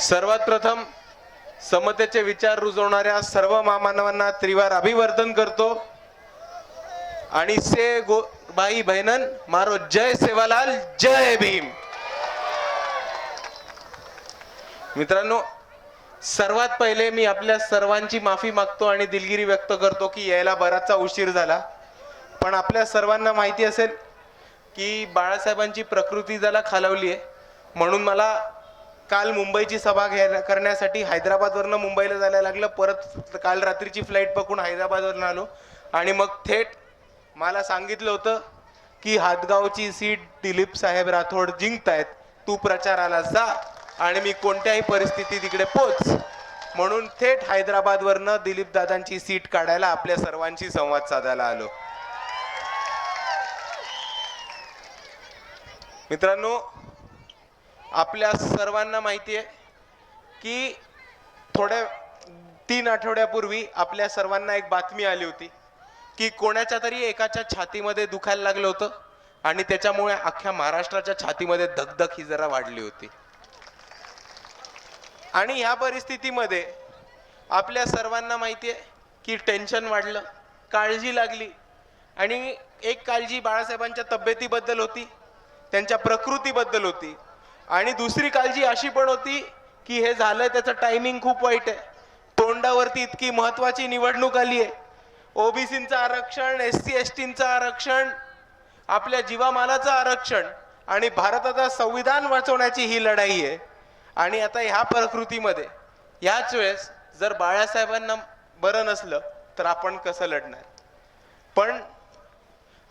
सर्वात प्रथम समतेचे विचार रुजवणाऱ्या सर्व महामानवांना त्रिवार अभिवर्धन करतो. आणि से गो भाई बहिणन मारो जय सेवालाल जय भीम. मित्रांनो सर्वात पहिले मी आपल्या सर्वांची माफी मागतो आणि दिलगिरी व्यक्त करतो की यायला बराचसा उशीर झाला. पण आपल्या सर्वांना माहिती असेल की बाळासाहेबांची प्रकृती जरा खालवली आहे म्हणून मला काल मुंबईची सभा घ्यायला करण्यासाठी हैदराबादवरनं मुंबईला जायला लागलं. परत काल रात्रीची फ्लाईट पकडून हैदराबादवरनं आलो. आणि मग थेट मला सांगितलं होतं की हातगावची सीट दिलीप साहेब राठोड जिंकतायत. तू प्रचाराला जा आणि मी कोणत्याही परिस्थितीत तिकडे पोच. म्हणून थेट हैदराबादवरनं दिलीप दादांची सीट काढायला आपल्या सर्वांशी संवाद साधायला आलो. मित्रांनो आपल्या सर्वांना माहिती आहे की थोड्या तीन आठवड्यापूर्वी आपल्या सर्वांना एक बातमी आली होती की कोणाच्या तरी एकाच्या छातीमध्ये दुखायला लागलं होतं आणि त्याच्यामुळे अख्ख्या महाराष्ट्राच्या छातीमध्ये धगधग ही जरा वाढली होती. आणि ह्या परिस्थितीमध्ये आपल्या सर्वांना माहिती आहे की टेन्शन वाढलं काळजी लागली. आणि एक काळजी बाळासाहेबांच्या तब्येतीबद्दल होती त्यांच्या प्रकृतीबद्दल होती. आणि दुसरी काळजी अशी पण होती की हे झालंय त्याचं टायमिंग खूप वाईट आहे. तोंडावरती इतकी महत्वाची निवडणूक आली आहे. ओबीसीचं आरक्षण एस सी एस टीचं आरक्षण आपल्या जीवामालाचं आरक्षण आणि भारताचं संविधान वाचवण्याची ही लढाई आहे. आणि आता ह्या प्रकृतीमध्ये याच वेळेस जर बाळासाहेबांना बरं नसलं तर आपण कसं लढणार? पण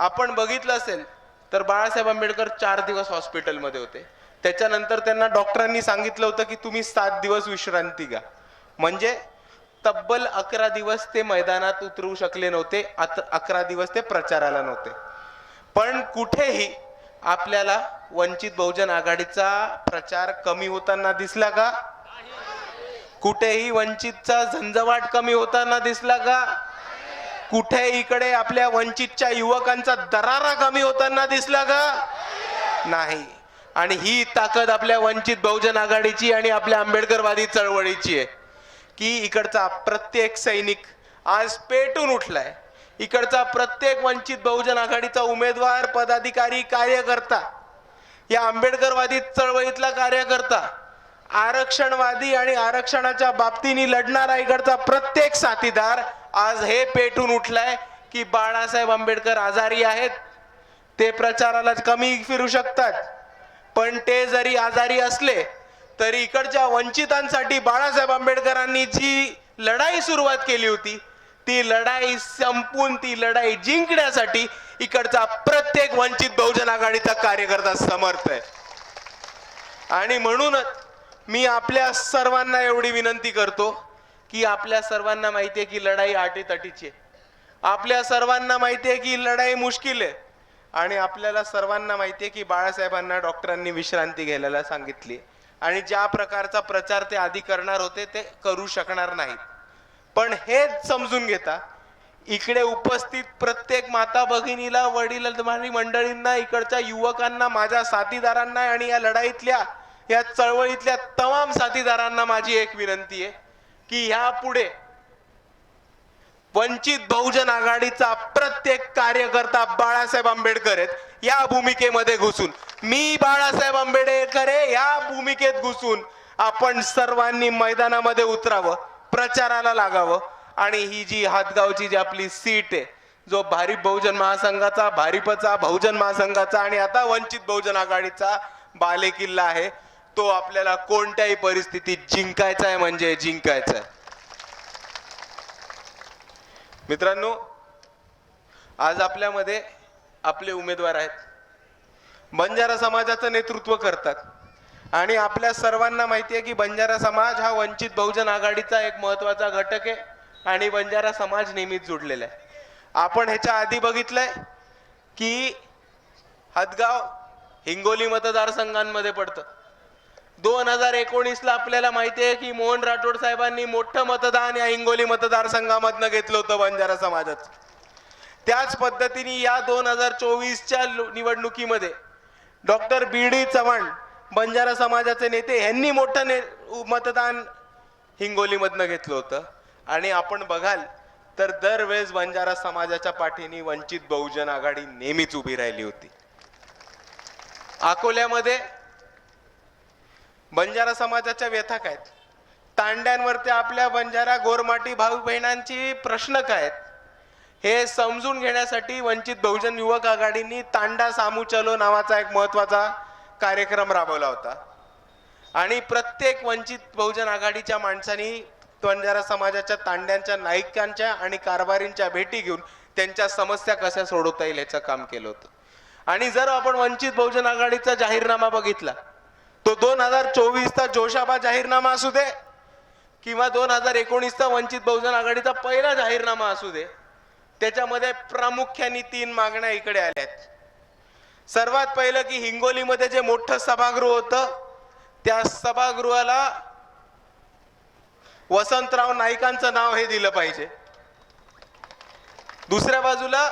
आपण बघितलं असेल तर बाळासाहेब आंबेडकर चार दिवस हॉस्पिटलमध्ये होते. त्याच्यानंतर त्यांना डॉक्टरांनी सांगितलं होतं की तुम्ही सात दिवस विश्रांती घ्या. म्हणजे तब्बल अकरा दिवस ते मैदानात उतरू शकले नव्हते अकरा दिवस ते प्रचाराला नव्हते. पण कुठेही आपल्याला वंचित बहुजन आघाडीचा प्रचार कमी होताना दिसला का? कुठेही वंचितचा झंझवाट कमी होताना दिसला का? कुठे इकडे आपल्या वंचितच्या युवकांचा दरारा कमी होताना दिसला का? नाही. आणि ही ताकद आपल्या वंचित बहुजन आघाडीची आणि आपल्या आंबेडकरवादी चळवळीची आहे. की इकडचा प्रत्येक सैनिक आज पेटून उठलाय. इकडचा प्रत्येक वंचित बहुजन आघाडीचा उमेदवार पदाधिकारी कार्यकर्ता या आंबेडकरवादी चळवळीतला कार्यकर्ता आरक्षणवादी आणि आरक्षणाच्या बाबतीने लढणारा इकडचा प्रत्येक साथीदार आज हे पेटून उठलाय की बाळासाहेब आंबेडकर आजारी आहेत. ते प्रचाराला कमी फिरू शकतात. पण ते जरी आजारी असले तरी इकडच्या वंचितांसाठी बाळासाहेब आंबेडकरांनी जी लढाई सुरुवात केली होती ती लढाई संपून ती लढाई जिंकण्यासाठी इकडचा प्रत्येक वंचित बहुजन आघाडीचा कार्यकर्ता समर्थ आहे. आणि म्हणूनच मी आपल्या सर्वांना एवढी विनंती करतो की आपल्या सर्वांना माहिती आहे की लढाई आटीतटीची आहे. आपल्या सर्वांना माहिती आहे की लढाई मुश्किल आहे. आणि आपल्याला सर्वांना माहिती आहे की बाळासाहेबांना डॉक्टरांनी विश्रांती घ्यायला सांगितली. आणि ज्या प्रकारचा प्रचार ते आधी करणार होते ते करू शकणार नाहीत. पण हेच समजून घेता इकडे उपस्थित प्रत्येक माता भगिनीला वडील मंडळींना इकडच्या युवकांना माझ्या साथीदारांना आणि या लढाईतल्या या चळवळीतल्या तमाम साथीदारांना माझी एक विनंती आहे की ह्या पुढे वंचित बहुजन आघाडीचा प्रत्येक कार्यकर्ता बाळासाहेब आंबेडकर आहेत. या भूमिकेमध्ये घुसून. मी बाळासाहेब आंबेडकर आहे या भूमिकेत घुसून आपण सर्वांनी मैदानामध्ये उतरावं प्रचाराला लागावं. आणि ही जी हातगावची जी आपली सीट आहे जो भारीप बहुजन महासंघाचा भारिपचा बहुजन महासंघाचा आणि आता वंचित बहुजन आघाडीचा बालेकिल्ला आहे तो आपल्याला कोणत्याही परिस्थितीत जिंकायचा आहे म्हणजे जिंकायचा आहे. मित्रांनो आज आपल्यामध्ये आपले उमेदवार आहेत. बंजारा समाजाचं नेतृत्व करतात. आणि आपल्या सर्वांना माहिती आहे की बंजारा समाज हा वंचित बहुजन आघाडीचा एक महत्त्वाचा घटक आहे आणि बंजारा समाज नेहमीच जुडलेला आहे. आपण ह्याच्या आधी बघितलंय की हदगाव हिंगोली मतदारसंघांमध्ये पडतं. दोन हजार एकोणीसला आपल्याला माहिती आहे की मोहन राठोड साहेबांनी मोठं मतदान या हिंगोली मतदारसंघामधनं घेतलं होतं बंजारा समाजाचं त्याच पद्धतीने या दोन हजार चोवीसच्या निवडणुकीमध्ये doctor B D Chavan Banjara समाजाचे नेते ह्यांनी मोठं ने मतदान हिंगोलीमधनं घेतलं होतं. आणि आपण बघाल तर दरवेळेस बंजारा समाजाच्या पाठीने वंचित बहुजन आघाडी नेहमीच उभी राहिली होती. अकोल्यामध्ये बंजारा समाजाच्या व्यथा काय आहेत? तांड्यांवरती आपल्या बंजारा गोरमाटी भाऊ बहिणांची प्रश्न काय आहेत? हे समजून घेण्यासाठी वंचित बहुजन युवक आघाडीनी तांडा सामू चलो नावाचा एक महत्त्वाचा कार्यक्रम राबवला होता आणि प्रत्येक वंचित बहुजन आघाडीच्या माणसांनी बंजारा समाजाच्या तांड्यांच्या नायिकांच्या आणि कारभारींच्या भेटी घेऊन त्यांच्या समस्या कशा सोडवता येईल याचं काम केलं होतं आणि जर आपण वंचित बहुजन आघाडीचा जाहीरनामा बघितला तो दोन हजार चोवीसचा जोशाबा जाहीरनामा असू दे किंवा दोन हजार एकोणीसचा वंचित बहुजन आघाडीचा पहिला जाहीरनामा असू दे त्याच्यामध्ये प्रामुख्याने तीन मागण्या इकडे आल्यात सर्वात पहिलं की हिंगोलीमध्ये जे मोठं सभागृह होतं त्या सभागृहाला वसंतराव नाईकांचं नाव हे दिलं पाहिजे. दुसऱ्या बाजूला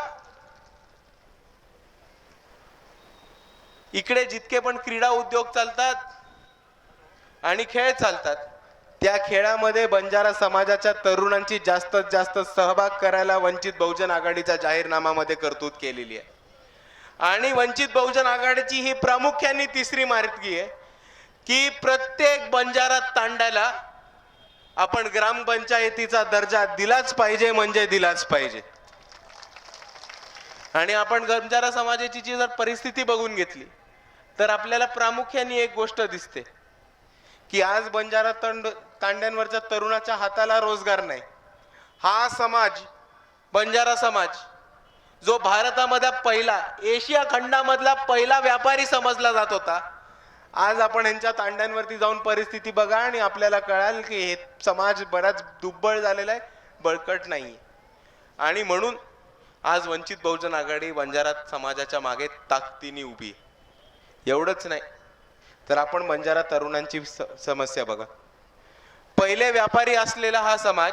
इकडे जितके पण क्रीडा उद्योग चालतात आणि खेळ चालतात त्या खेळामध्ये बंजारा समाजाच्या तरुणांची जास्तीत जास्त सहभाग करायला वंचित बहुजन आघाडीच्या जाहीरनामामध्ये तरतूद केलेली आहे. आणि वंचित बहुजन आघाडीची ही प्रामुख्याने तिसरी मार्गी आहे की प्रत्येक बंजारा तांड्याला आपण ग्रामपंचायतीचा दर्जा दिलाच पाहिजे म्हणजे दिलाच पाहिजे. आणि आपण बंजारा समाजाची जी जर परिस्थिती बघून घेतली तर आपल्याला प्रामुख्याने एक गोष्ट दिसते की आज बंजारा तंड तांड्यांवरच्या तरुणाच्या हाताला रोजगार नाही हा समाज बंजारा समाज जो भारतामधला पहिला एशिया खंडामधला पहिला व्यापारी समजला जात होता आज आपण यांच्या तांड्यांवरती जाऊन परिस्थिती बघा आणि आपल्याला कळाल की हे समाज बराच दुब्बळ झालेला आहे बळकट नाही आणि म्हणून आज वंचित बहुजन आघाडी बंजारा समाजाच्या मागे ताकदीने उभी आहे. एवढंच नाही. तर आपण बंजारा तरुणांची स- समस्या बघा. पहिले व्यापारी असलेला हा समाज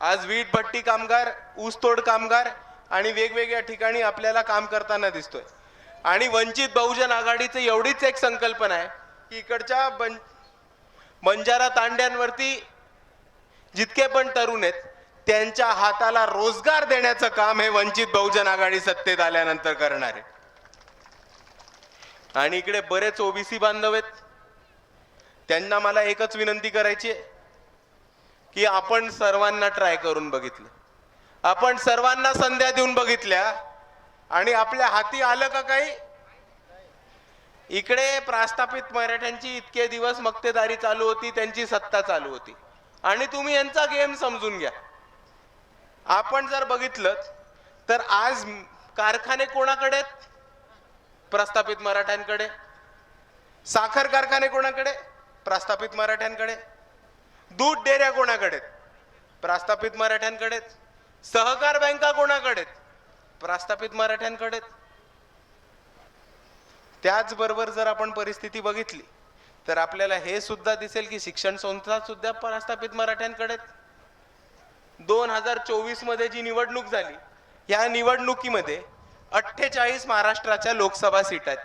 आज वीट भट्टी कामगार ऊसतोड कामगार आणि वेगवेगळ्या ठिकाणी आपल्याला काम करताना दिसतोय. आणि वंचित बहुजन आघाडीचं एवढीच एक संकल्पना आहे की इकडच्या बं बंजारा तांड्यांवरती जितके पण तरुण आहेत त्यांच्या हाताला रोजगार देण्याचं काम हे वंचित बहुजन आघाडी सत्तेत आल्यानंतर करणार आहे. आणि इकडे बरेच ओबीसी बांधव आहेत. त्यांना मला एकच विनंती करायची आहे की आपण सर्वांना ट्राय करून बघितलं. आपण सर्वांना संध्या देऊन बघितल्या आणि आपल्या हाती आलं का काही? इकडे प्रास्थापित मराठ्यांची इतके दिवस मक्तेदारी चालू होती त्यांची सत्ता चालू होती. आणि तुम्ही यांचा गेम समजून घ्या. आपण जर बघितलं तर आज कारखाने कोणाकडे आहेत? प्रस्थापित मराठ्यांकडे साखर कारखाने कोणाकडे प्रस्थापित मराठ्यांकडे दूध डेऱ्या कोणाकडे प्रस्थापित मराठ्यांकडे सहकार बँका कोणाकडे प्रस्थापित मराठ्यांकडे. त्याचबरोबर जर आपण परिस्थिती बघितली तर आपल्याला हे सुद्धा दिसेल की शिक्षण संस्था सुद्धा प्रस्थापित मराठ्यांकडे. दोन हजार चोवीसमध्ये जी निवडणूक झाली या निवडणुकीमध्ये अठ्ठेचाळीस महाराष्ट्राच्या लोकसभा सीट आहेत.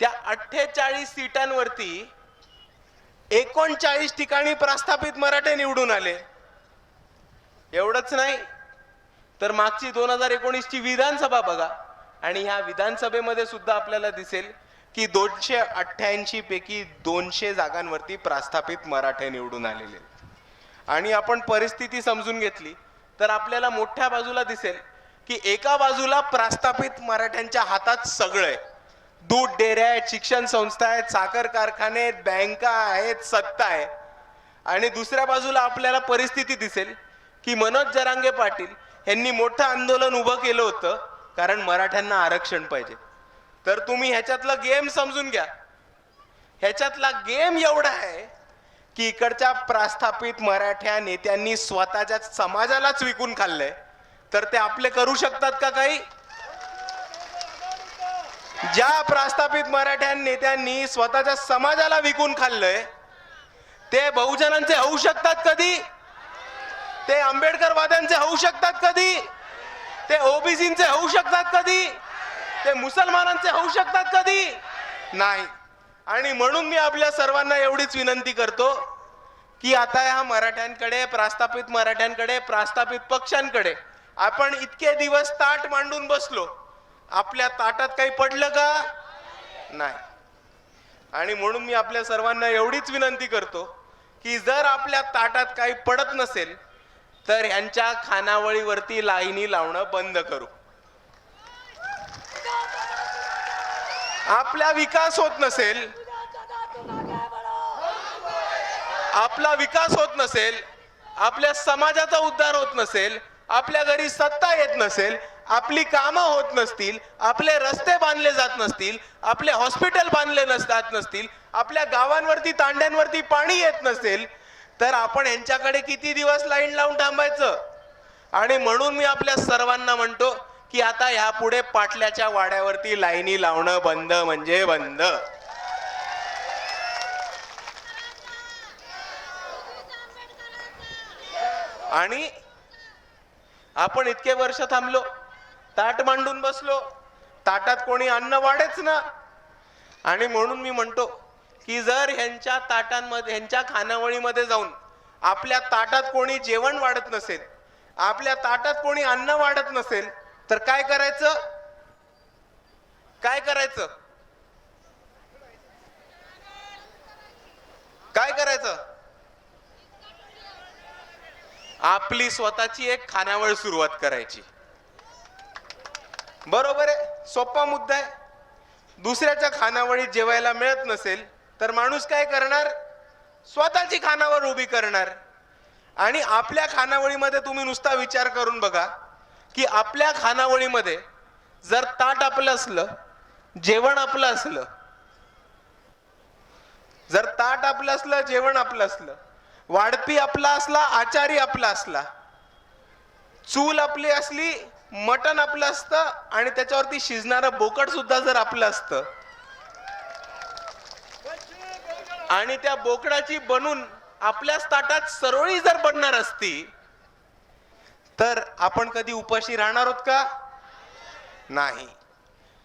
त्या अठ्ठेचाळीस सीटांवरती एकोणचाळीस ठिकाणी प्रस्थापित मराठे निवडून आले. एवढंच नाही तर मागची दोन हजार एकोणीसची विधानसभा बघा. आणि ह्या विधानसभेमध्ये सुद्धा आपल्याला दिसेल की दोनशे अठ्ठ्याऐंशी पैकी दोनशे जागांवरती प्रस्थापित मराठे निवडून आलेले आणि आपण परिस्थिती समजून घेतली तर आपल्याला मोठ्या बाजूला दिसेल की एका बाजूला प्रस्थापित मराठ्यांच्या हातात सगळं आहे. दूध डेऱ्या आहेत शिक्षण संस्था आहेत साखर कारखाने आहेत बँका आहेत सत्ता आहे. आणि दुसऱ्या बाजूला आपल्याला परिस्थिती दिसेल की मनोज जरांगे पाटील यांनी मोठं आंदोलन उभं केलं होतं कारण मराठ्यांना आरक्षण पाहिजे. तर तुम्ही ह्याच्यातला गेम समजून घ्या. ह्याच्यातला गेम एवढा आहे की इकडच्या प्रस्थापित मराठ्या नेत्यांनी स्वतःच्या समाजालाच विकून खाल्लंय. तर ते आपले करू शकतात का काही? ज्या प्रस्थापित मराठ्या नेत्यांनी स्वतःच्या समाजाला विकून खाल्लंय ते बहुजनांचे होऊ शकतात कधी? ते आंबेडकरवाद्यांचे होऊ शकतात कधी? ते ओबीसीचे होऊ शकतात कधी? ते मुसलमानांचे होऊ शकतात कधी? नाही. आणि म्हणून मी आपल्या सर्वांना एवढीच विनंती करतो की आता ह्या मराठ्यांकडे प्रास्थापित मराठ्यांकडे प्रास्थापित पक्षांकडे आपण इतके दिवस ताट मांडून बसलो. आपल्या ताटात काही पडलं का? नाही. आणि म्हणून मी आपल्या सर्वांना एवढीच विनंती करतो की जर आपल्या ताटात काही पडत नसेल तर ह्यांच्या खानावळीवरती लाईनी लावणं बंद करू. आपला विकास होत नसेल आपला विकास होत नसेल आपल्या समाजाचा उद्धार होत नसेल आपल्या घरी सत्ता येत नसेल आपली कामं होत नसतील आपले रस्ते बांधले जात नसतील आपले हॉस्पिटल बांधले नसतात नसतील आपल्या गावांवरती तांड्यांवरती पाणी येत नसेल तर आपण यांच्याकडे किती दिवस लाईन लावून थांबायचं? आणि म्हणून मी आपल्या सर्वांना म्हणतो की आता ह्यापुढे पाटल्याच्या वाड्यावरती लाईनी लावणं बंद म्हणजे बंद. आणि आपण इतके वर्ष थांबलो. ताट मांडून बसलो. ताटात कोणी अन्न वाढेच ना. आणि म्हणून मी म्हणतो की जर ह्यांच्या ताटांमध्ये ह्यांच्या खानावळीमध्ये जाऊन आपल्या ताटात कोणी जेवण वाढत नसेल आपल्या ताटात कोणी अन्न वाढत नसेल तर काय करायचं? काय करायचं काय करायचं आपली स्वतःची एक खानावळ सुरुवात करायची. बरोबर आहे? सोपा मुद्दा आहे. दुसऱ्याच्या खानावळीत जेवायला मिळत नसेल तर माणूस काय करणार? स्वतःची खानावर उभी करणार. आणि आपल्या खानावळीमध्ये तुम्ही नुसता विचार करून बघा की आपल्या खानावळीमध्ये जर ताट आपलं असलं जेवण आपलं असलं जर ताट आपलं असलं जेवण आपलं असलं वाढपी आपला असला आचारी आपला असला चूल आपली असली मटण आपलं असतं आणि त्याच्यावरती शिजणारं बोकड सुद्धा जर आपलं असतं. आणि त्या बोकडाची बनून आपल्याच ताटात सरोळी जर बनणार असती तर आपण कधी उपाशी राहणार आहोत का? नाही.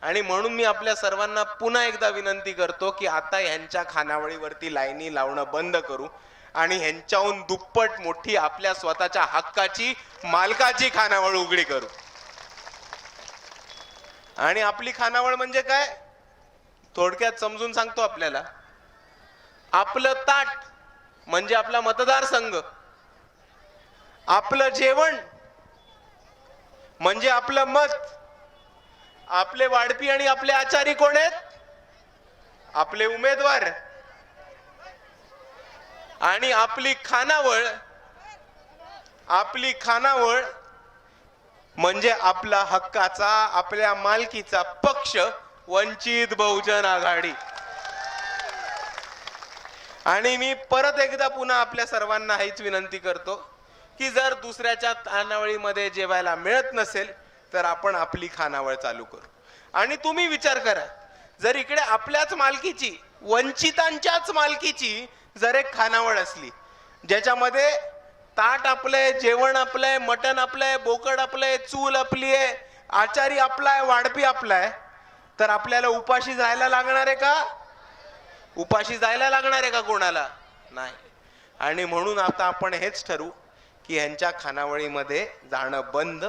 आणि म्हणून मी आपल्या सर्वांना पुन्हा एकदा विनंती करतो की आता ह्यांच्या खानावळीवरती लाईनी लावणं बंद करू. आणि ह्यांच्याहून दुप्पट मोठी आपल्या स्वतःच्या हक्काची मालकाची खानावळ उघडी करू. आणि आपली खानावळ म्हणजे काय? थोडक्यात समजून सांगतो आपल्याला. आपलं ताट म्हणजे आपला मतदारसंघ आपलं जेवण म्हणजे आपलं मत. आपले वाढपी आणि आपले आचारी कोण आहेत? आपले उमेदवार. आणि आपली खानावळ आपली खानावळ म्हणजे आपला हक्काचा आपल्या मालकीचा पक्ष वंचित बहुजन आघाडी. आणि मी परत एकदा पुन्हा आपल्या सर्वांना हीच विनंती करतो की जर दुसऱ्याच्या खानावळीमध्ये जेवायला मिळत नसेल तर आपण आपली खानावळ चालू करू. आणि तुम्ही विचार करा जर इकडे आपल्याच मालकीची वंचितांच्याच मालकीची जर एक खानावळ असली ज्याच्यामध्ये ताट आपलंय जेवण आपलंय मटण आपलंय बोकड आपलंय चूल आपली आहे आचारी आपलाय वाढपी आपलाय तर आपल्याला उपाशी जायला लागणार आहे का? उपाशी जायला लागणार आहे का कोणाला? नाही. आणि म्हणून आता आपण हेच ठरवू की ह्यांच्या खानावळीमध्ये जाणं बंद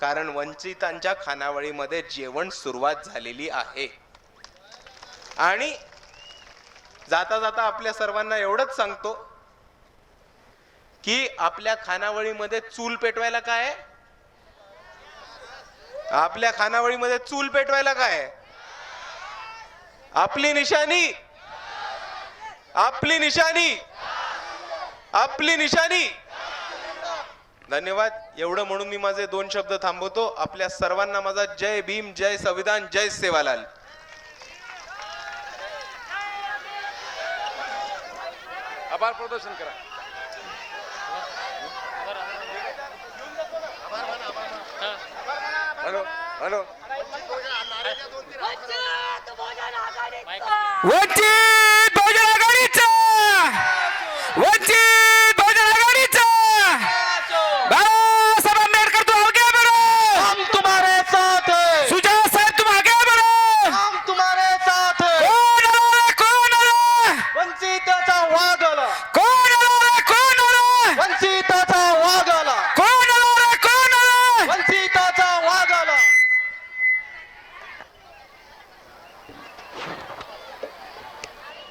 कारण वंचितांच्या खानावळीमध्ये जेवण सुरुवात झालेली आहे. आणि जाता जाता आपल्या सर्वांना एवढंच सांगतो की आपल्या खानावळीमध्ये चूल पेटवायला काय? आहे? आपल्या खानावळीमध्ये चूल पेटवायला काय? आपली निशाणी. आपली निशाणी. आपली निशाणी. धन्यवाद. एवढं म्हणून मी माझे दोन शब्द थांबवतो. आपल्या सर्वांना माझा जय भीम जय संविधान जय सेवालाल. आभार प्रदर्शन करा. Hello hello. वंचित